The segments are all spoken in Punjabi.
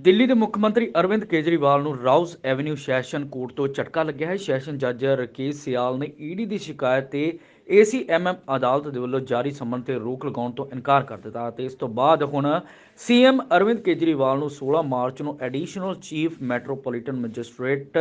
ਦਿੱਲੀ ਦੇ ਮੁੱਖ ਮੰਤਰੀ ਅਰਵਿੰਦ ਕੇਜਰੀਵਾਲ ਨੂੰ ਰਾਉਸ ਐਵਨਿਊ ਸੈਸ਼ਨ ਕੋਰਟ ਤੋਂ ਝਟਕਾ ਲੱਗਿਆ ਹੈ। ਸੈਸ਼ਨ ਜੱਜ ਰਕੇਸ਼ ਸਿਆਲ ਨੇ ਈਡੀ ਦੀ ਸ਼ਿਕਾਇਤ ਤੇ ਏਸੀਐਮਐਮ ਅਦਾਲਤ ਦੇ ਵੱਲੋਂ ਜਾਰੀ ਸਮਨ ਤੇ ਰੋਕ ਲਗਾਉਣ ਤੋਂ ਇਨਕਾਰ ਕਰ ਦਿੱਤਾ ਅਤੇ ਇਸ ਤੋਂ ਬਾਅਦ ਹੁਣ ਸੀਐਮ ਅਰਵਿੰਦ ਕੇਜਰੀਵਾਲ ਨੂੰ 16 ਮਾਰਚ ਨੂੰ additional chief metropolitan magistrate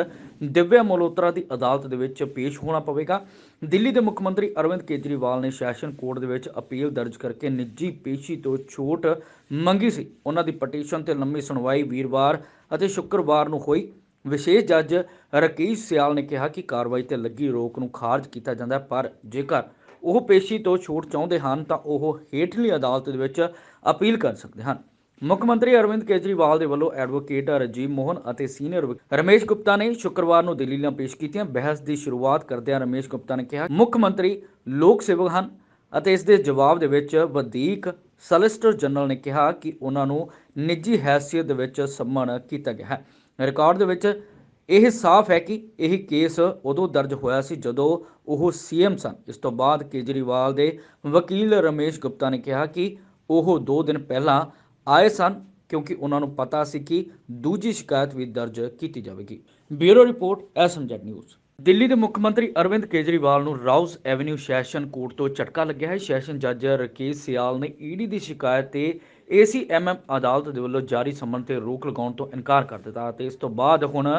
Divya Malhotra ਦੀ ਅਦਾਲਤ ਦੇ ਵਿੱਚ ਪੇਸ਼ ਹੋਣਾ ਪਵੇਗਾ। ਦਿੱਲੀ ਦੇ ਮੁੱਖ ਮੰਤਰੀ ਅਰਵਿੰਦ ਕੇਜਰੀਵਾਲ ਨੇ ਸੈਸ਼ਨ ਕੋਰਟ ਦੇ ਵਿੱਚ ਅਪੀਲ ਦਰਜ ਕਰਕੇ ਨਿੱਜੀ ਪੇਸ਼ੀ ਤੋਂ ਛੋਟ ਮੰਗੀ ਸੀ। ਉਹਨਾਂ ਦੀ ਪਟੀਸ਼ਨ ਤੇ ਲੰਮੀ ਸੁਣਵਾਈ ਵੀਰਵਾਰ ਅਤੇ ਸ਼ੁੱਕਰਵਾਰ ਨੂੰ ਹੋਈ। ਵਿਸ਼ੇਸ਼ ਜੱਜ ਰਕੀਸ਼ ਸਿਆਲ ਨੇ ਕਿਹਾ ਕਿ ਕਾਰਵਾਈ ਤੇ ਲੱਗੀ ਰੋਕ ਨੂੰ ਖਾਰਜ ਕੀਤਾ ਜਾਂਦਾ ਹੈ, ਪਰ ਜੇਕਰ ਉਹ ਪੇਸ਼ੀ ਤੋਂ ਛੂਟ ਚਾਹੁੰਦੇ ਹਨ ਤਾਂ ਉਹ ਹੇਠਲੀ ਅਦਾਲਤ ਦੇ ਵਿੱਚ ਅਪੀਲ ਕਰ ਸਕਦੇ ਹਨ। ਮੁੱਖ ਮੰਤਰੀ ਅਰਵਿੰਦ ਕੇਜਰੀਵਾਲ ਦੇ ਵੱਲੋਂ ਐਡਵੋਕੇਟ ਰਜੀਵ ਮੋਹਨ ਅਤੇ ਸੀਨੀਅਰ ਰਮੇਸ਼ ਗੁਪਤਾ ਨੇ ਸ਼ੁੱਕਰਵਾਰ ਨੂੰ ਦਿੱਲੀ ਨਾਲ ਪੇਸ਼ ਕੀਤੀਆਂ ਬਹਿਸ ਦੀ ਸ਼ੁਰੂਆਤ ਕਰਦਿਆਂ ਰਮੇਸ਼ ਗੁਪਤਾ ਨੇ ਕਿਹਾ ਮੁੱਖ ਮੰਤਰੀ ਲੋਕ ਸੇਵਕ ਹਨ ਅਤੇ ਇਸ ਦੇ ਜਵਾਬ ਦੇ ਵਿੱਚ ਵਧੀਕ ਸਲਿਸਟਰ ਜਨਰਲ ਨੇ ਕਿਹਾ ਕਿ ਉਹਨਾਂ ਨੂੰ ਨਿੱਜੀ ਹੈਸੀਅਤ ਦੇ ਵਿੱਚ ਸੰਮਨ ਕੀਤਾ ਗਿਆ ਹੈ। ਰਿਕਾਰਡ ਦੇ ਵਿੱਚ ਇਹ ਸਾਫ਼ ਹੈ ਕਿ ਇਹ ਕੇਸ ਉਦੋਂ ਦਰਜ ਹੋਇਆ ਸੀ ਜਦੋਂ ਉਹ ਸੀਐਮ ਸਨ। ਇਸ ਤੋਂ ਬਾਅਦ ਕੇਜਰੀਵਾਲ ਦੇ ਵਕੀਲ ਰਮੇਸ਼ ਗੁਪਤਾ ਨੇ ਕਿਹਾ ਕਿ ਉਹ 2 ਦਿਨ ਪਹਿਲਾਂ ਆਏ ਸਨ ਕਿਉਂਕਿ ਉਹਨਾਂ ਨੂੰ ਪਤਾ ਸੀ ਕਿ ਦੂਜੀ ਸ਼ਿਕਾਇਤ ਵੀ ਦਰਜ ਕੀਤੀ ਜਾਵੇਗੀ। Bureau report, SMZ news. Delhi ਦੇ ਮੁੱਖ ਮੰਤਰੀ ਅਰਵਿੰਦ ਕੇਜਰੀਵਾਲ ਨੂੰ ਰਾਉਸ ਐਵਨਿਊ ਸੈਸ਼ਨ ਕੋਰਟ ਤੋਂ ਝਟਕਾ ਲੱਗਿਆ ਹੈ। ਸੈਸ਼ਨ ਜੱਜ ਰਕੇਸ਼ ਸਿਆਲ ਨੇ ਈਡੀ ਦੀ ਸ਼ਿਕਾਇਤ ਤੇ ਏਸੀਐਮਐਮ ਅਦਾਲਤ ਦੇ ਵੱਲੋਂ ਜਾਰੀ ਸਮਨ ਤੇ ਰੋਕ ਲਗਾਉਣ ਤੋਂ ਇਨਕਾਰ ਕਰ ਦਿੱਤਾ ਅਤੇ ਇਸ ਤੋਂ ਬਾਅਦ ਹੁਣ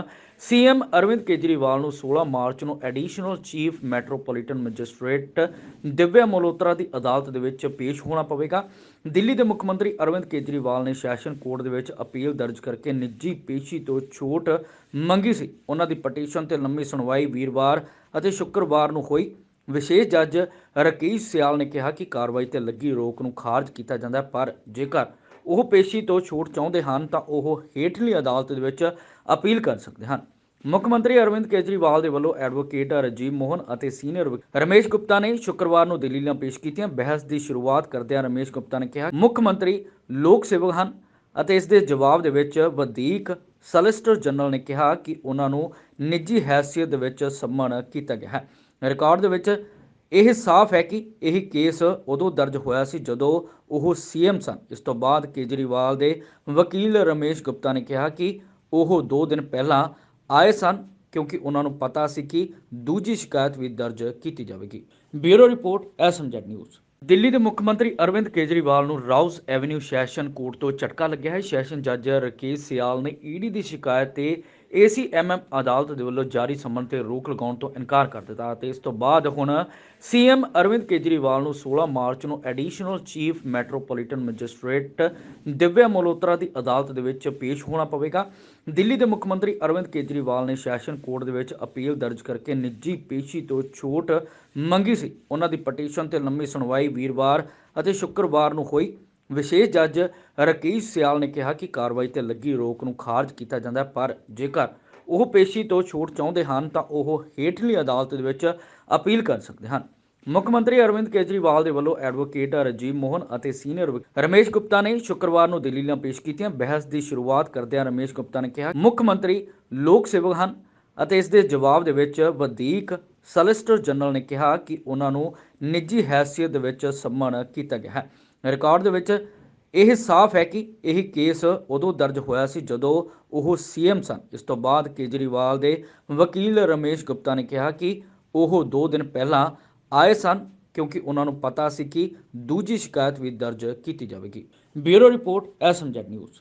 ਸੀਐਮ ਅਰਵਿੰਦ ਕੇਜਰੀਵਾਲ ਨੂੰ 16 ਮਾਰਚ ਨੂੰ additional chief metropolitan magistrate Divya Malhotra ਦੀ ਅਦਾਲਤ ਦੇ ਵਿੱਚ ਪੇਸ਼ ਹੋਣਾ ਪਵੇਗਾ। ਦਿੱਲੀ ਦੇ ਮੁੱਖ ਮੰਤਰੀ ਅਰਵਿੰਦ ਕੇਜਰੀਵਾਲ ਨੇ ਸੈਸ਼ਨ ਕੋਰਟ ਦੇ ਵਿੱਚ ਅਪੀਲ ਦਰਜ ਕਰਕੇ ਨਿੱਜੀ ਪੇਸ਼ੀ ਤੋਂ ਛੋਟ ਮੰਗੀ ਸੀ। ਉਹਨਾਂ ਦੀ ਪਟੀਸ਼ਨ ਤੇ ਲੰਮੀ ਸੁਣਵਾਈ ਵੀਰਵਾਰ ਅਤੇ ਸ਼ੁੱਕਰਵਾਰ ਨੂੰ ਹੋਈ। ਵਿਸ਼ੇਸ਼ ਜੱਜ ਰਕੀਸ਼ ਸਿਆਲ ਨੇ ਕਿਹਾ ਕਿ ਕਾਰਵਾਈ ਤੇ ਲੱਗੀ ਰੋਕ ਨੂੰ ਖਾਰਜ ਕੀਤਾ ਜਾਂਦਾ ਹੈ, ਪਰ ਜੇਕਰ ਉਹ ਪੇਸ਼ੀ ਤੋਂ ਛੋਟ ਚਾਹੁੰਦੇ ਹਨ ਤਾਂ ਉਹ ਹੇਠਲੀ ਅਦਾਲਤ ਦੇ ਵਿੱਚ ਅਪੀਲ ਕਰ ਸਕਦੇ ਹਨ। ਮੁੱਖ ਮੰਤਰੀ ਅਰਵਿੰਦ ਕੇਜਰੀਵਾਲ ਦੇ ਵੱਲੋਂ ਐਡਵੋਕੇਟ ਰਜੀਵ ਮੋਹਨ ਅਤੇ ਸੀਨੀਅਰ ਰਮੇਸ਼ ਗੁਪਤਾ ਨੇ ਸ਼ੁੱਕਰਵਾਰ ਨੂੰ ਦਿੱਲੀ ਨਾਲ ਪੇਸ਼ ਕੀਤੀਆਂ ਬਹਿਸ ਦੀ ਸ਼ੁਰੂਆਤ ਕਰਦਿਆਂ ਰਮੇਸ਼ ਗੁਪਤਾ ਨੇ ਕਿਹਾ ਮੁੱਖ ਮੰਤਰੀ ਲੋਕ ਸੇਵਕ ਹਨ ਅਤੇ ਇਸ ਦੇ ਜਵਾਬ ਦੇ ਵਿੱਚ ਵਧੀਕ ਸਲਿਸਟਰ ਜਨਰਲ ਨੇ ਕਿਹਾ ਕਿ ਉਹਨਾਂ ਨੂੰ ਨਿੱਜੀ ਹੈਸੀਅਤ ਦੇ ਵਿੱਚ ਸੰਮਨ ਕੀਤਾ ਗਿਆ ਹੈ। ਰਿਕਾਰਡ ਦੇ ਵਿੱਚ ਇਹ ਸਾਫ਼ ਹੈ ਕਿ ਇਹ ਕੇਸ ਉਦੋਂ ਦਰਜ ਹੋਇਆ ਸੀ ਜਦੋਂ ਉਹ ਸੀਐਮ ਸਨ। ਇਸ ਤੋਂ ਬਾਅਦ ਕੇਜਰੀਵਾਲ ਦੇ ਵਕੀਲ ਰਮੇਸ਼ ਗੁਪਤਾ ਨੇ ਕਿਹਾ ਕਿ ਉਹ 2 ਦਿਨ ਪਹਿਲਾਂ ਆਏ ਸਨ ਕਿਉਂਕਿ ਉਹਨਾਂ ਨੂੰ ਪਤਾ ਸੀ ਕਿ ਦੂਜੀ ਸ਼ਿਕਾਇਤ ਵੀ ਦਰਜ ਕੀਤੀ ਜਾਵੇਗੀ। Bureau report SMZ news. Delhi ਦੇ ਮੁੱਖ ਮੰਤਰੀ ਅਰਵਿੰਦ ਕੇਜਰੀਵਾਲ ਨੂੰ ਰਾਉਸ ਐਵਨਿਊ ਸੈਸ਼ਨ ਕੋਰਟ ਤੋਂ ਝਟਕਾ ਲੱਗਿਆ ਹੈ। ਸੈਸ਼ਨ ਜੱਜ ਰਕੇਸ਼ ਸਿਆਲ ਨੇ ਈਡੀ ਦੀ ਸ਼ਿਕਾਇਤ ਤੇ ਏਸੀਐਮਐਮ ਅਦਾਲਤ ਦੇ ਵੱਲੋਂ ਜਾਰੀ ਸਮਨ ਤੇ ਰੋਕ ਲਗਾਉਣ ਤੋਂ ਇਨਕਾਰ ਕਰ ਦਿੱਤਾ ਅਤੇ ਇਸ ਤੋਂ ਬਾਅਦ ਹੁਣ ਸੀਐਮ ਅਰਵਿੰਦ ਕੇਜਰੀਵਾਲ ਨੂੰ 16 ਮਾਰਚ ਨੂੰ additional chief metropolitan magistrate Divya Malhotra ਦੀ ਅਦਾਲਤ ਦੇ ਵਿੱਚ ਪੇਸ਼ ਹੋਣਾ ਪਵੇਗਾ। ਦਿੱਲੀ ਦੇ ਮੁੱਖ ਮੰਤਰੀ ਅਰਵਿੰਦ ਕੇਜਰੀਵਾਲ ਨੇ ਸੈਸ਼ਨ ਕੋਰਟ ਦੇ ਵਿੱਚ ਅਪੀਲ ਦਰਜ ਕਰਕੇ ਨਿੱਜੀ ਪੇਸ਼ੀ ਤੋਂ ਛੋਟ ਮੰਗੀ ਸੀ। ਉਹਨਾਂ ਦੀ ਪਟੀਸ਼ਨ ਤੇ ਲੰਮੀ ਸੁਣਵਾਈ ਵੀਰਵਾਰ ਅਤੇ ਸ਼ੁੱਕਰਵਾਰ ਨੂੰ ਹੋਈ। ਵਿਸ਼ੇਸ਼ ਜੱਜ ਰਕੀਸ਼ ਸਿਆਲ ਨੇ ਕਿਹਾ ਕਿ ਕਾਰਵਾਈ ਤੇ ਲੱਗੀ ਰੋਕ ਨੂੰ ਖਾਰਜ ਕੀਤਾ ਜਾਂਦਾ ਹੈ, ਪਰ ਜੇਕਰ ਉਹ ਪੇਸ਼ੀ ਤੋਂ ਛੋਟ ਚਾਹੁੰਦੇ ਹਨ ਤਾਂ ਉਹ ਹੇਠਲੀ ਅਦਾਲਤ ਦੇ ਵਿੱਚ ਅਪੀਲ ਕਰ ਸਕਦੇ ਹਨ। ਮੁੱਖ ਮੰਤਰੀ ਅਰਵਿੰਦ ਕੇਜਰੀਵਾਲ ਦੇ ਵੱਲੋਂ ਐਡਵੋਕੇਟ ਰਜੀਵ ਮੋਹਨ ਅਤੇ ਸੀਨੀਅਰ ਰਮੇਸ਼ ਗੁਪਤਾ ਨੇ ਸ਼ੁੱਕਰਵਾਰ ਨੂੰ ਦਿੱਲੀ ਨਾਲ ਪੇਸ਼ ਕੀਤੀਆਂ। ਬਹਿਸ ਦੀ ਸ਼ੁਰੂਆਤ ਕਰਦਿਆਂ ਰਮੇਸ਼ ਗੁਪਤਾ ਨੇ ਕਿਹਾ ਮੁੱਖ ਮੰਤਰੀ ਲੋਕ ਸੇਵਕ ਹਨ ਅਤੇ ਇਸ ਦੇ ਜਵਾਬ ਦੇ ਵਿੱਚ ਵਧੀਕ ਸਲਿਸਟਰ ਜਨਰਲ ਨੇ ਕਿਹਾ ਕਿ ਉਹਨਾਂ ਨੂੰ ਨਿੱਜੀ ਹੈਸੀਅਤ ਦੇ ਵਿੱਚ ਸੰਮਨ ਕੀਤਾ ਗਿਆ ਹੈ। ਰਿਕਾਰਡ ਦੇ ਵਿੱਚ ਇਹ ਸਾਫ਼ ਹੈ ਕਿ ਇਹ ਕੇਸ ਉਦੋਂ ਦਰਜ ਹੋਇਆ ਸੀ ਜਦੋਂ ਉਹ ਸੀਐਮ ਸਨ। ਇਸ ਤੋਂ ਬਾਅਦ ਕੇਜਰੀਵਾਲ ਦੇ ਵਕੀਲ ਰਮੇਸ਼ ਗੁਪਤਾ ਨੇ ਕਿਹਾ ਕਿ ਉਹ 2 ਦਿਨ ਪਹਿਲਾਂ ਆਏ ਸਨ ਕਿਉਂਕਿ ਉਹਨਾਂ ਨੂੰ ਪਤਾ ਸੀ ਕਿ ਦੂਜੀ ਸ਼ਿਕਾਇਤ ਵੀ ਦਰਜ ਕੀਤੀ ਜਾਵੇਗੀ। Bureau report SMZ news.